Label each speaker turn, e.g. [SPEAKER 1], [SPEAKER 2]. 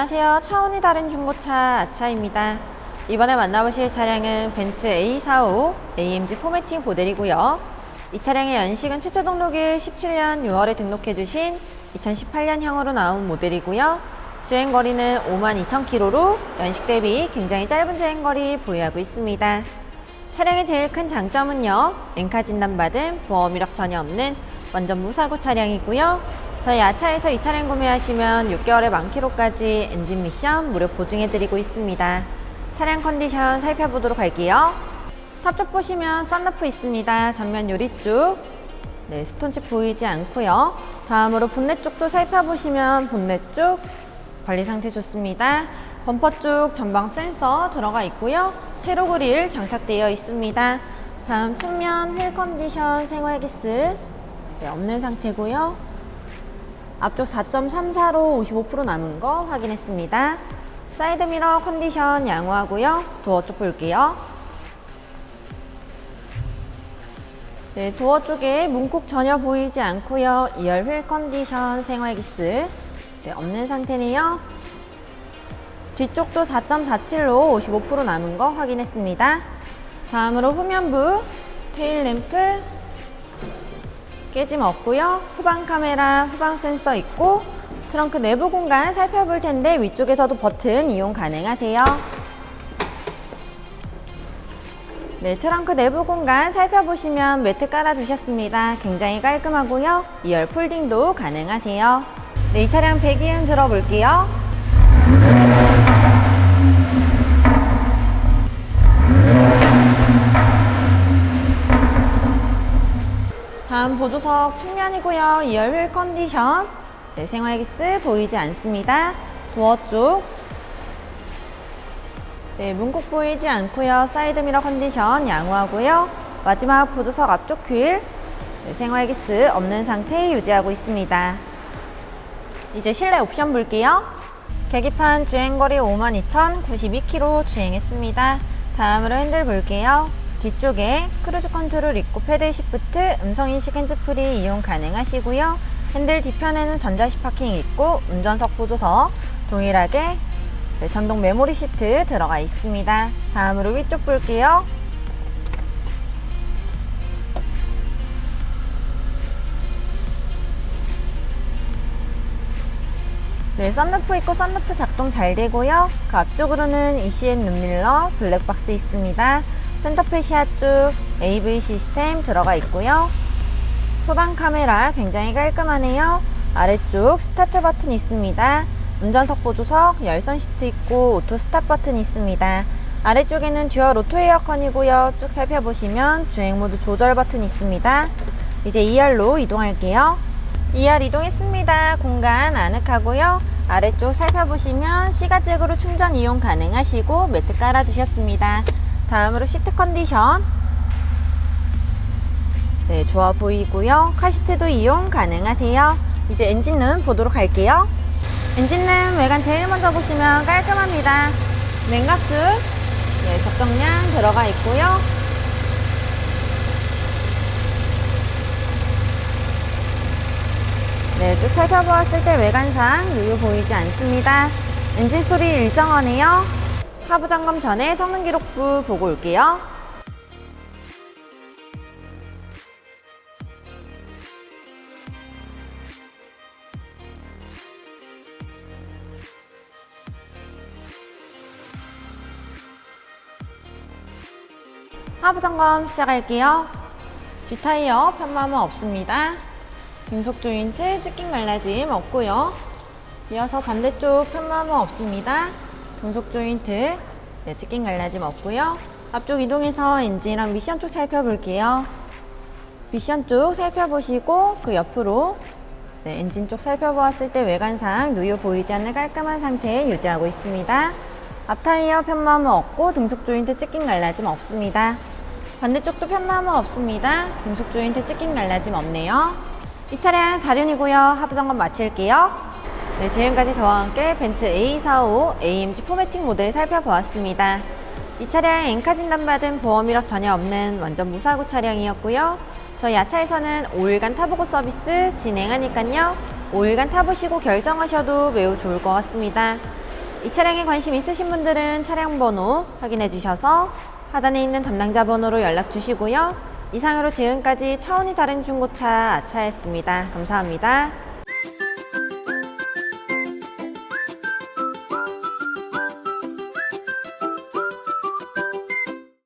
[SPEAKER 1] 안녕하세요. 차원이 다른 중고차 아차입니다. 이번에 만나보실 차량은 벤츠 A45 AMG 포매팅 모델이고요. 이 차량의 연식은 최초 등록일 17년 6월에 등록해주신 2018년형으로 나온 모델이고요. 주행거리는 52,000km로 연식 대비 굉장히 짧은 주행거리 보유하고 있습니다. 차량의 제일 큰 장점은요, 엔카 진단받은 보험 이력 전혀 없는 완전 무사고 차량이고요. 저희 아차에서 이 차량 구매하시면 6개월의 만키로까지 엔진 미션 무료 보증해드리고 있습니다. 차량 컨디션 살펴보도록 할게요. 탑쪽 보시면 썬루프 있습니다. 전면 유리 쪽. 네, 스톤칩 보이지 않고요. 다음으로 본넷 쪽도 살펴보시면 본넷 쪽 관리 상태 좋습니다. 범퍼 쪽 전방 센서 들어가 있고요. 세로 그릴 장착되어 있습니다. 다음 측면 휠 컨디션 생활기스 네, 없는 상태고요. 앞쪽 4.34로 55% 남은 거 확인했습니다. 사이드 미러 컨디션 양호하고요. 도어 쪽 볼게요. 네, 도어 쪽에 문콕 전혀 보이지 않고요. 2열 휠 컨디션 생활기스 네, 없는 상태네요. 뒤쪽도 4.47로 55% 남은 거 확인했습니다. 다음으로 후면부 테일 램프 깨짐 없고요. 후방 카메라, 후방 센서 있고 트렁크 내부 공간 살펴볼 텐데 위쪽에서도 버튼 이용 가능하세요. 네, 트렁크 내부 공간 살펴보시면 매트 깔아두셨습니다. 굉장히 깔끔하고요. 2열 폴딩도 가능하세요. 네, 이 차량 배기음 들어볼게요. 다음 보조석 측면이고요. 2열 휠 컨디션. 네, 생활기스 보이지 않습니다. 도어 쪽. 네, 문콕 보이지 않고요. 사이드 미러 컨디션 양호하고요. 마지막 보조석 앞쪽 휠. 네, 생활기스 없는 상태 유지하고 있습니다. 이제 실내 옵션 볼게요. 계기판 주행거리 52,092km 주행했습니다. 다음으로 핸들 볼게요. 뒤쪽에 크루즈 컨트롤 있고 패들 시프트, 음성 인식 핸즈프리 이용 가능하시고요. 핸들 뒤편에는 전자식 파킹 있고 운전석 보조석 동일하게 네, 전동 메모리 시트 들어가 있습니다. 다음으로 위쪽 볼게요. 네, 썬루프 있고 썬루프 작동 잘 되고요. 그 앞쪽으로는 ECM 룸밀러 블랙박스 있습니다. 센터페 시야 쪽 AV 시스템 들어가 있고요. 후방 카메라 굉장히 깔끔하네요. 아래쪽 스타트 버튼 있습니다. 운전석 보조석 열선 시트 있고 오토 스탑 버튼 있습니다. 아래쪽에는 듀얼 오토 에어컨이고요. 쭉 살펴보시면 주행 모드 조절 버튼 있습니다. 이제 2열로 이동할게요. 2열 이동했습니다. 공간 아늑하고요. 아래쪽 살펴보시면 시가잭으로 충전 이용 가능하시고 매트 깔아주셨습니다. 다음으로 시트 컨디션 네, 좋아 보이고요. 카시트도 이용 가능하세요. 이제 엔진룸 보도록 할게요. 엔진룸 외관 제일 먼저 보시면 깔끔합니다. 냉각수 네, 적정량 들어가 있고요. 네, 쭉 살펴보았을 때 외관상 유유 보이지 않습니다. 엔진 소리 일정하네요. 하부 점검 전에 성능 기록부 보고 올게요. 하부 점검 시작할게요. 뒷타이어 편마모 없습니다. 금속 조인트 찢긴 갈라짐 없고요. 이어서 반대쪽 편마모 없습니다. 금속 조인트 네, 찢긴 갈라짐 없고요. 앞쪽 이동해서 엔진이랑 미션 쪽 살펴볼게요. 미션 쪽 살펴보시고 그 옆으로 네, 엔진 쪽 살펴보았을 때 외관상 누유 보이지 않는 깔끔한 상태 유지하고 있습니다. 앞타이어 편마모 없고 등속 조인트 찢긴 갈라짐 없습니다. 반대쪽도 편마모 없습니다. 등속 조인트 찢긴 갈라짐 없네요. 이 차량 4륜이고요. 하부 점검 마칠게요. 네, 지금까지 저와 함께 벤츠 A45 AMG 포매팅 모델 살펴보았습니다. 이 차량 엔카 진단받은 보험 이력 전혀 없는 완전 무사고 차량이었고요. 저희 야차에서는 5일간 타보고 서비스 진행하니까요. 5일간 타보시고 결정하셔도 매우 좋을 것 같습니다. 이 차량에 관심 있으신 분들은 차량 번호 확인해 주셔서 하단에 있는 담당자 번호로 연락 주시고요. 이상으로 지금까지 차원이 다른 중고차 아차였습니다. 감사합니다.